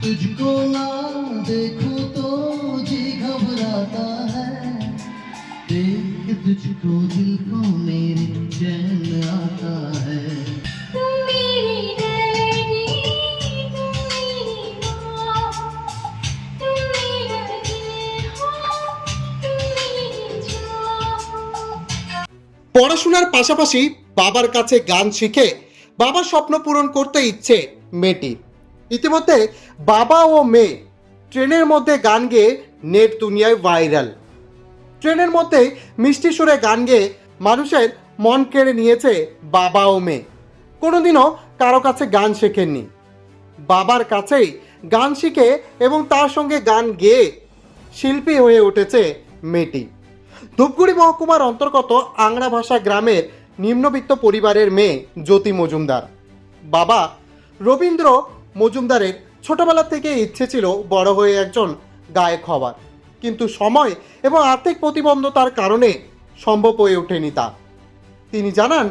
तुझको ना देखो तो जी घबराता है देख तुझको दिल को मेरे चैन आता है तुम मेरी डैडी तुम मेरी माँ तुम मेरा दिल हो तुम मेरी जान পড়াশোনার পাশাপাশি বাবার কাছে গান শিখে বাবার স্বপ্ন পূরণ করতে ইচ্ছে মেয়েটি ইতিমধ্যে বাবা ও মেয়ে ট্রেনের মধ্যে গান গেয়ে নেট দুনিয়ায় ভাইরাল। ট্রেনের মধ্যে মিষ্টি সুরে গান গেয়ে মানুষের মন কেড়ে নিয়েছে বাবা ও মেয়ে। কোনোদিনও কারও কাছে গান শেখেননি। বাবার কাছেই গান শিখে এবং তার সঙ্গে গান গেয়ে শিল্পী হয়ে উঠেছে মেয়েটি। ধূপগুড়ি মহকুমার অন্তর্গত আংরা ভাষা গ্রামের নিম্নবিত্ত পরিবারের মেয়ে জ্যোতি মজুমদার। বাবা রবীন্দ্র মজুমদারের ছোটবেলা থেকে ইচ্ছে ছিল বড় হয়ে একজন গায়ক হওয়ার। কিন্তু সময় এবং আর্থিক প্রতিবন্ধতার কারণে সম্ভব হয়ে ওঠেনি তা। তিনি জানান,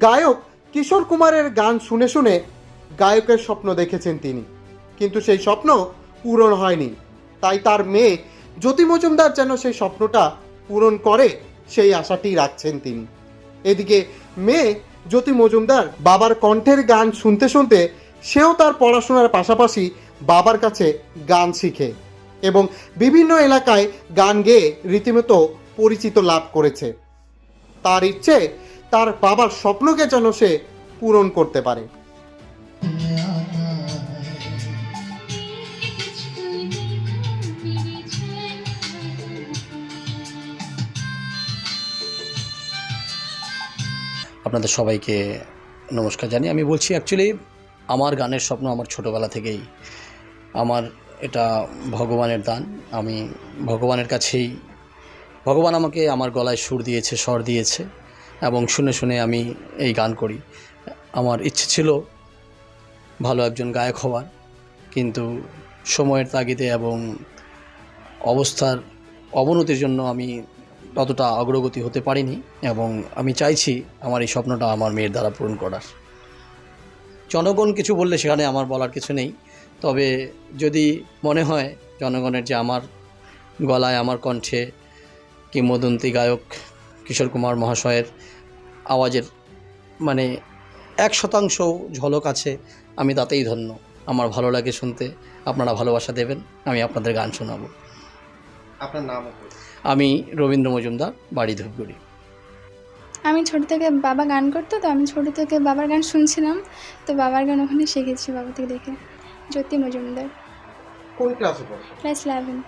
গায়ক কিশোর কুমারের গান শুনে শুনে গায়কের স্বপ্ন দেখেছেন তিনি। কিন্তু সেই স্বপ্ন পূরণ হয়নি। তাই তার মেয়ে জ্যোতি মজুমদার যেন সেই স্বপ্নটা পূরণ করে সেই আশাটি রাখছেন তিনি। এদিকে মেয়ে জ্যোতি মজুমদার বাবার কণ্ঠের গান শুনতে শুনতে সেও তার পড়াশোনার পাশাপাশি বাবার কাছে গান শিখে এবং বিভিন্ন এলাকায় গান গেয়ে রীতিমতো পরিচিত লাভ করেছে। তার ইচ্ছে তার বাবার স্বপ্নকে যেন সে পূরণ করতে পারে। আপনাদের সবাইকে নমস্কার জানি আমি বলছি অ্যাকচুয়ালি আমার গানের স্বপ্ন আমার ছোটোবেলা থেকেই। আমার এটা ভগবানের দান। আমি ভগবানের কাছেই, ভগবান আমাকে আমার গলায় সুর দিয়েছে, স্বর দিয়েছে এবং শুনে শুনে আমি এই গান করি। আমার ইচ্ছে ছিল ভালো একজন গায়ক হওয়ার, কিন্তু সময়ের তাগিদে এবং অবস্থার অবনতির জন্য আমি ততটা অগ্রগতি হতে পারিনি এবং আমি চাইছি আমার এই স্বপ্নটা আমার মেয়ের দ্বারা পূরণ করার। জনগণ কিছু বললে সেখানে আমার বলার কিছু নেই। তবে যদি মনে হয় জনগণের যে আমার গলায় আমার কণ্ঠে কিংবদন্তি গায়ক কিশোর কুমার মহাশয়ের আওয়াজের মানে এক শতাংশ ঝলক আছে আমি তাতেই ধন্য। আমার ভালো লাগে শুনতে আপনারা ভালোবাসা দেবেন আমি আপনাদের গান শোনাবো। আপনার নাম আমি রবীন্দ্র মজুমদার বাড়ি ধূপগুড়ি। আমি ছোট থেকে বাবা গান করতো তো আমি ছোট থেকে বাবার গান শুনছিলাম। তো বাবার গান ওখানে শিখেছি বাবা থেকে দেখে। জ্যোতি মজুমদার। Class eleven